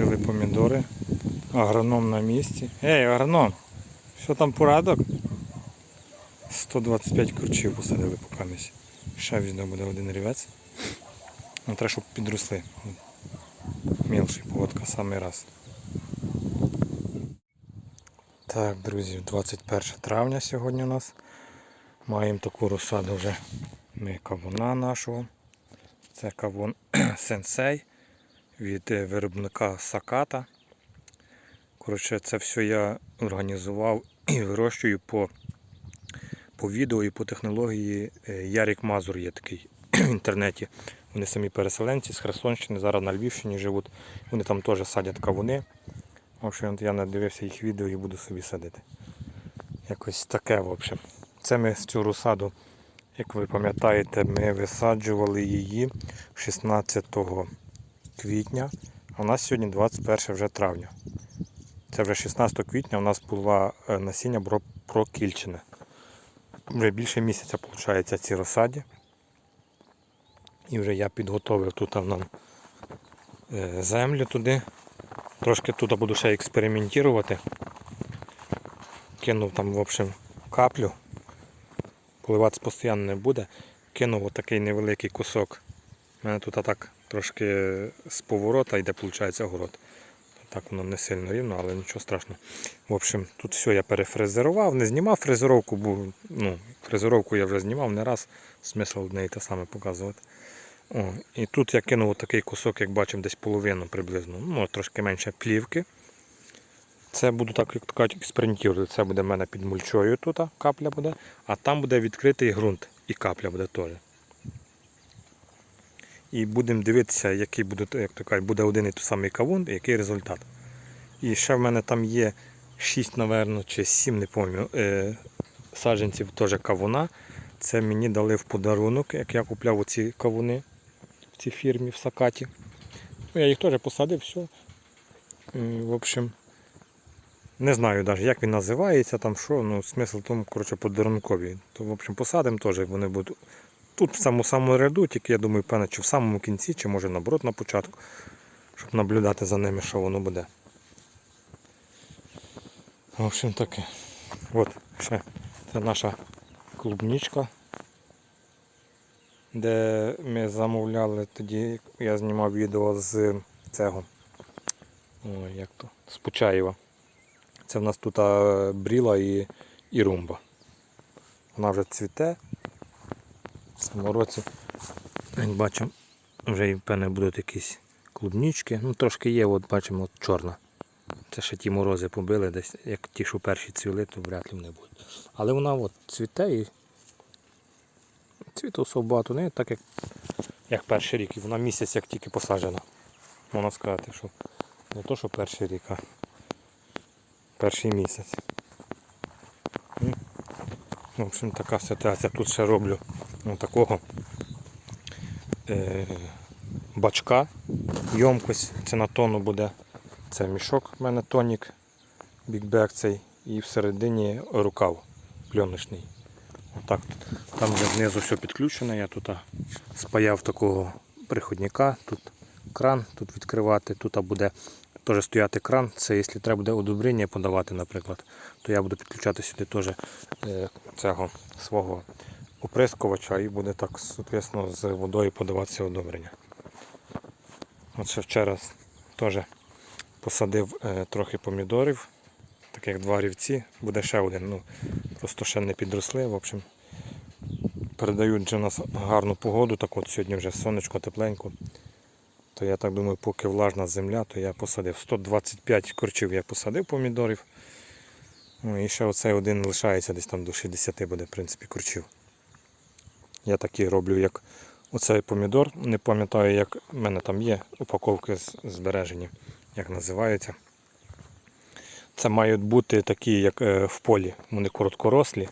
Посадили помідори. Агроном на місці. Ей, агроном! Що там порадок? 125 курчів посадили по камісі. Ще візьме буде один рівець. Ну, треба, щоб підросли. Мілший поводка самий раз. Так, друзі, 21 травня сьогодні у нас. Маємо таку розсаду вже ми кавуна нашого. Це кавун сенсей від е, виробника Саката. Коротше, це все я організував і вирощую по, по відео і по технології. Е, Ярік Мазур є такий в інтернеті. Вони самі переселенці з Херсонщини, зараз на Львівщині живуть. Вони там теж садять кавуни. В общем, я надивився їх відео і буду собі садити. Якось таке, в общем. Це ми з цю розсаду, як ви пам'ятаєте, ми висаджували її 16 квітня, а у нас сьогодні 21 вже травня. Це вже 16 квітня у нас була е, насіння прокільчене. Вже більше місяця виходить ці розсаді. І вже я підготовив тут нам е, землю туди. Трошки тут буду ще експериментувати. Кинув там, в общем, каплю. Поливатися постійно не буде. Кинув отакий невеликий кусок. У мене тут так трошки з поворота йде, виходить, огород. Так воно не сильно рівно, але нічого страшного. В общем, тут все я перефрезерував, не знімав фрезеровку, бо ну, фрезеровку я вже знімав не раз, смисл в неї те саме показувати. О, і тут я кинув такий кусок, як бачимо, десь половину приблизно, ну, трошки менше плівки. Це буду так, як кажуть, експериментувати. Це буде в мене під мульчою тут, капля буде, а там буде відкритий ґрунт і капля буде теж. І будемо дивитися, який буде, як то кажуть, буде один і той самий кавун, і який результат. І ще в мене там є 6, напевно, чи 7, не пам'ятаю, е, саджанців теж кавуна. Це мені дали в подарунок, як я купляв оці кавуни в цій фірмі в Сакаті. Ну, я їх теж посадив, все. В общем, не знаю навіть, як він називається, там що, ну, смисл в тому, коротше, подарункові. То, в общем, посадимо теж, вони будуть тут в самому самому ряду, тільки я думаю, певно, чи в самому кінці, чи може наоборот на початку, щоб наблюдати за ними, що воно буде. В общем таке. От, ще це наша клубничка, де ми замовляли тоді, я знімав відео з цього. Ой, як то? З Почаєва. Це в нас тут бріла і, і румба. Вона вже цвіте. В цьому році, як бачимо, вже певне будуть якісь клубнички. Ну, трошки є, от бачимо, от чорна. Це ще ті морози побили, десь, як ті, що перші цвіли, то вряд ли вони будуть. Але вона от цвіте і цвіту багато не так як, як перший рік. І вона місяць як тільки посаджена. Можна сказати, що не то, що перший рік, а перший місяць. Ну, В общем, така ситуація. Тут ще роблю ну, такого е, бачка, йомкость, це на тонну буде. Це мішок в мене тонік, бікбек цей, і всередині рукав пленочний. Отак. Там вже знизу все підключено, я тут спаяв такого приходника, тут кран тут відкривати, тут буде теж стояти кран. Це якщо треба буде удобрення подавати, наприклад, то я буду підключати сюди теж е, цього свого оприскувача і буде так соответственно, з водою подаватися одобрення. От ще вчора теж посадив е, трохи помідорів, таких два рівці, буде ще один, ну просто ще не підросли. В общем, передають вже у нас гарну погоду, так от сьогодні вже сонечко тепленько. То я так думаю, поки влажна земля, то я посадив 125 корчів я посадив помідорів. Ну, і ще оцей один лишається десь там до 60 буде, в принципі, корчів. Я такі роблю, як оцей помідор. Не пам'ятаю, як в мене там є упаковки збережені, як називаються. Це мають бути такі, як е, в полі. Вони короткорослі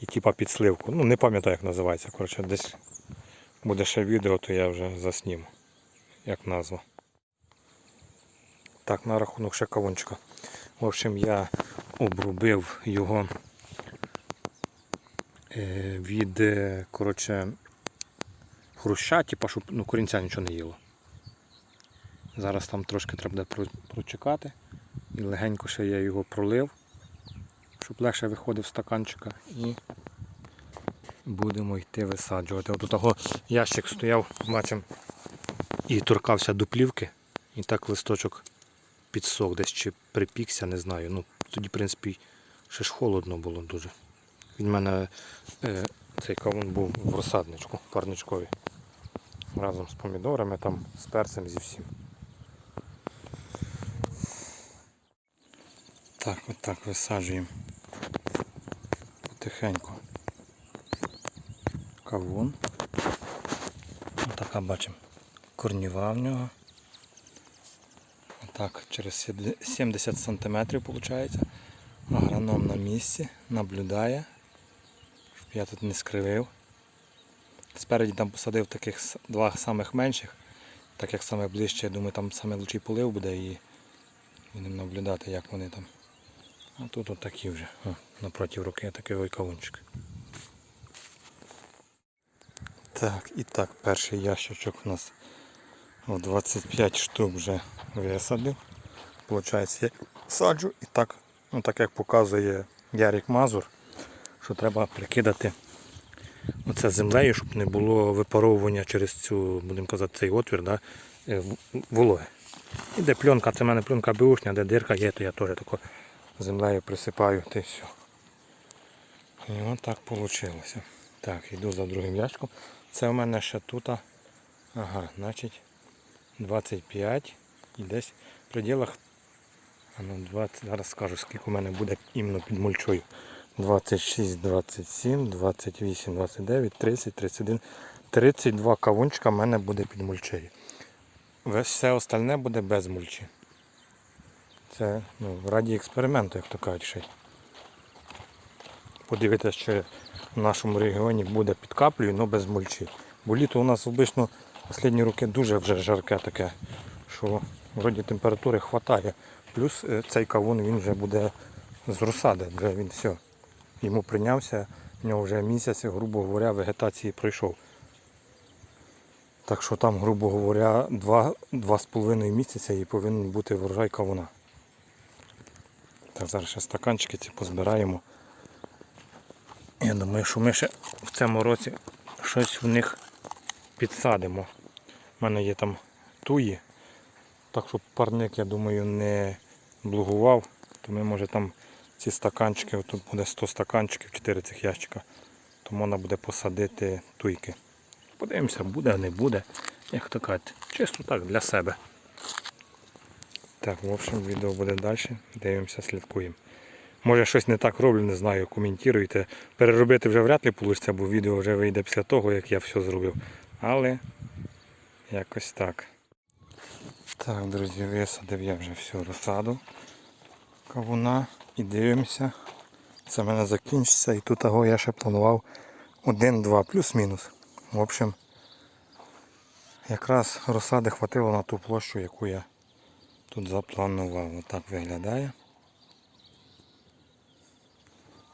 і типа під сливку. Ну, не пам'ятаю, як називається. Коротше, десь буде ще відео, то я вже засніму, як назва. Так, на рахунок ще кавунчика. В общем, я обрубив його від е, коротше, хруща, типа, щоб ну, корінця нічого не їло. Зараз там трошки треба буде прочекати. І легенько ще я його пролив, щоб легше виходив з стаканчика. І будемо йти висаджувати. От у того ящик стояв, бачимо, і торкався до плівки. І так листочок підсох, десь чи припікся, не знаю. Ну, тоді, в принципі, ще ж холодно було дуже. Від мене е, цей кавун був в розсадничку, парничкові. Разом з помідорами, там, з перцем, зі всім. Так, от так висаджуємо. Потихеньку. Кавун. Отака бачимо. Корніва в нього. Отак через 70 см виходить. Агроном на місці, наблюдає, я тут не скривив. Спереді там посадив таких два самих менших, так як саме ближче, я думаю, там саме лучший полив буде і будемо наблюдати, як вони там. А тут от такі вже. О, напроти руки такий ой кавунчик. Так, і так, перший ящичок у нас в 25 штук вже висадив. Получається, я саджу і так, ну так як показує Ярік Мазур, що треба прикидати оце землею, щоб не було випаровування через цю, будемо казати, цей отвір, да, е, вологи. І де пленка, це в мене пленка беушня, де дирка є, то я теж тако землею присипаю та все. І от так вийшло. Так, йду за другим ящиком. Це у мене ще тут. Ага, значить 25 і десь в пределах. Ну 20, зараз скажу, скільки у мене буде іменно під мульчою. 26, 27, 28, 29, 30, 31, 32 кавунчика в мене буде під мульчею. Все остальне буде без мульчі. Це ну, раді експерименту, як то кажуть ще. Подивитися, чи в нашому регіоні буде під каплею, але без мульчі. Бо літо у нас обично останні роки дуже вже жарке таке, що вроді температури вистачає. Плюс е, цей кавун він вже буде з розсади, вже він все. Йому прийнявся, в нього вже місяць, грубо говоря, вегетації пройшов. Так що там, грубо говоря, два, два з половиною місяця і повинен бути врожай кавуна. Так, зараз ще стаканчики ці позбираємо. Я думаю, що ми ще в цьому році щось в них підсадимо. У мене є там туї, так що парник, я думаю, не блугував, то ми може там ці стаканчики, тут буде 100 стаканчиків, 4 цих ящика, то можна буде посадити туйки. Подивимося, буде, не буде. Як то кажуть, чисто так для себе. Так, в общем, відео буде далі. Дивимося, слідкуємо. Може щось не так роблю, не знаю, коментуйте. Переробити вже вряд ли вийде, бо відео вже вийде після того, як я все зробив. Але якось так. Так, друзі, висадив я вже всю розсаду кавуна і дивимося. Це в мене закінчиться і тут того я ще планував 1-2 плюс-мінус. В общем, якраз розсади хватило на ту площу, яку я тут запланував. Отак виглядає.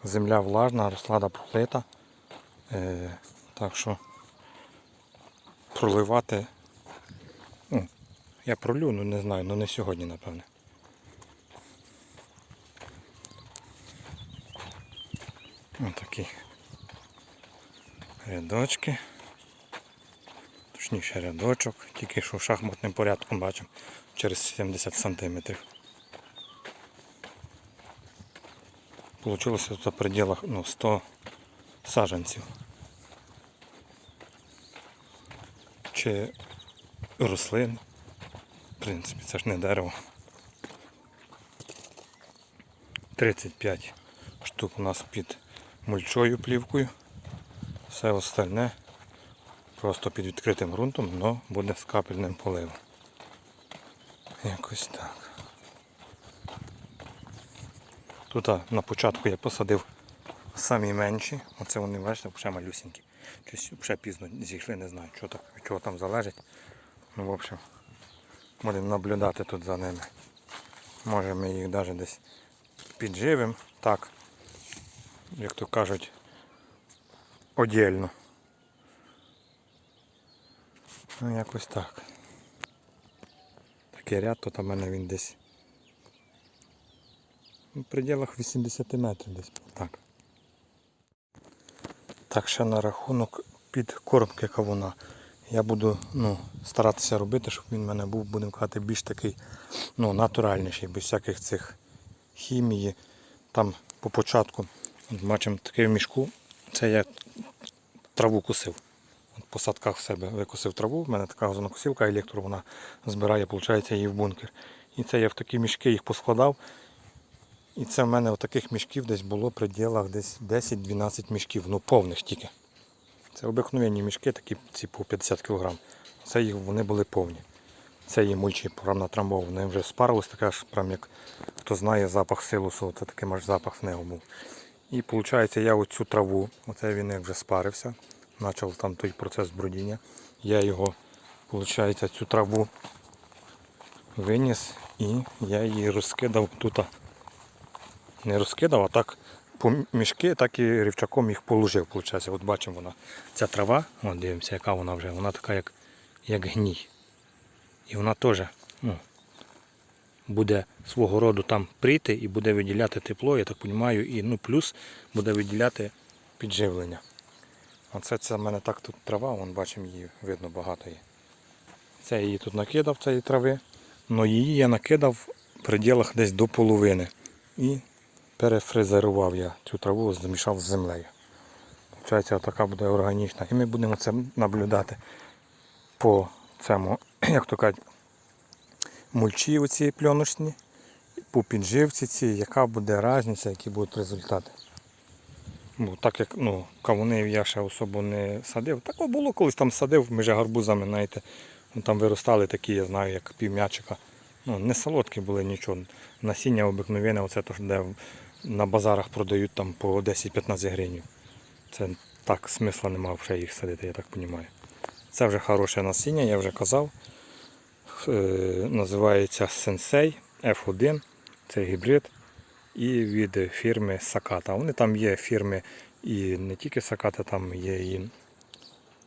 Земля влажна, розсада пролита. Е, так що проливати. Ну, я пролю, ну не знаю, ну не сьогодні, напевне. Ось такі рядочки. Точніше рядочок, тільки що шахматним порядком бачимо через 70 сантиметрів. Получилося тут в пределах ну, 100 саджанців. Чи рослин. В принципі, це ж не дерево. 35 штук у нас під мульчою плівкою. Все остальне просто під відкритим ґрунтом, але буде з капельним поливом. Якось так. Тут на початку я посадив самі менші. Оце вони, бачите, вже малюсінькі. Щось вже пізно зійшли, не знаю, що так, від чого там залежить. Ну, в общем, будемо наблюдати тут за ними. Може ми їх навіть десь підживемо. Так, як то кажуть, одільно. Ну, якось так. такий ряд, то там в мене він десь в пределах 80 метрів десь. Так. Так, ще на рахунок підкормки кавуна. Я буду ну, старатися робити, щоб він в мене був, будемо казати, більш такий ну, натуральніший, без всяких цих хімії. Там по початку, бачимо таке в мішку, це я траву кусив. От по садках в себе викосив траву, в мене така газонокосилка електро, вона збирає, виходить, її в бункер. І це я в такі мішки їх поскладав. І це в мене в таких мішків десь було в пределах десь 10-12 мішків, ну повних тільки. Це обикновенні мішки, такі ці по 50 кг. Це їх вони були повні. Це є мульчі прям натрамбов. Вони вже спарились, така ж прям як хто знає запах силусу, це такий аж запах в нього був. І виходить, я оцю траву, оце він як вже спарився, почав там той процес брудіння. Я його, виходить, цю траву виніс і я її розкидав тут. Не розкидав, а так по мішки, так і рівчаком їх положив. Виходить. От бачимо вона. Ця трава, от дивимося, яка вона вже, вона така як, як гній. І вона теж ну, буде свого роду там прийти і буде виділяти тепло, я так розумію, і ну, плюс буде виділяти підживлення. Оце це в мене так тут трава, вон бачимо її, видно багато є. Це її тут накидав, цієї трави. але її я накидав в пределах десь до половини. І перефрезерував я цю траву, змішав з землею. Получається, така буде органічна. І ми будемо це наблюдати по цьому, як то кажуть, мульчі оці пленочні, по ці, яка буде різниця, які будуть результати. Бо так як ну, кавунів я ще особо не садив. Так було колись там садив між гарбузами, знаєте, ну, там виростали такі, я знаю, як півм'ячика. Ну, не солодкі були нічого. Насіння обикновене, оце то, де на базарах продають там по 10-15 гривень. Це так смисла немає вже їх садити, я так розумію. Це вже хороше насіння, я вже казав. Е, називається Sensei F1. Це гібрид. І від фірми Саката. Вони там є фірми і не тільки Саката, там є і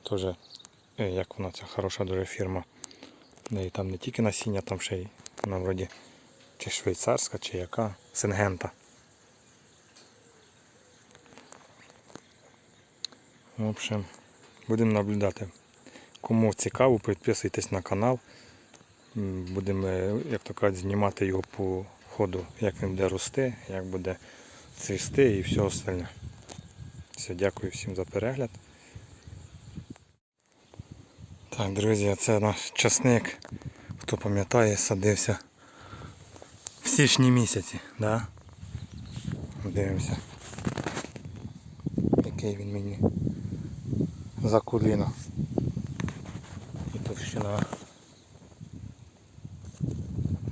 теж, е, як вона ця хороша дуже фірма. Неї там не тільки насіння, там ще й вона вроді чи швейцарська, чи яка, Сингента. В общем, будемо наблюдати. Кому цікаво, підписуйтесь на канал. Будемо, як то кажуть, знімати його по ходу, як він буде рости, як буде цвісти і все остальне. Все, дякую всім за перегляд. Так, друзі, це наш часник. Хто пам'ятає, садився в січні місяці, да? Дивимося. Який він мені за коліно. І товщина.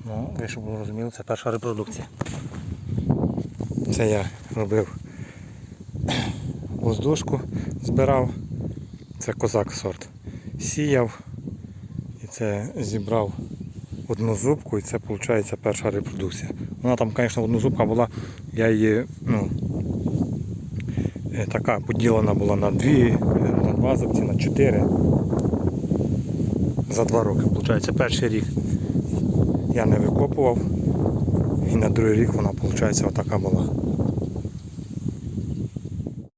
Ну, ви щоб було розуміло, це перша репродукція. Це я робив воздушку, збирав. Це козак сорт. Сіяв і це зібрав одну зубку і це виходить перша репродукція. Вона там, звісно, однозубка була, я її, ну, е, така поділена була на дві, на два зубці, на чотири. За два роки. Виходить, перший рік я не викопував. І на другий рік вона, виходить, отака була.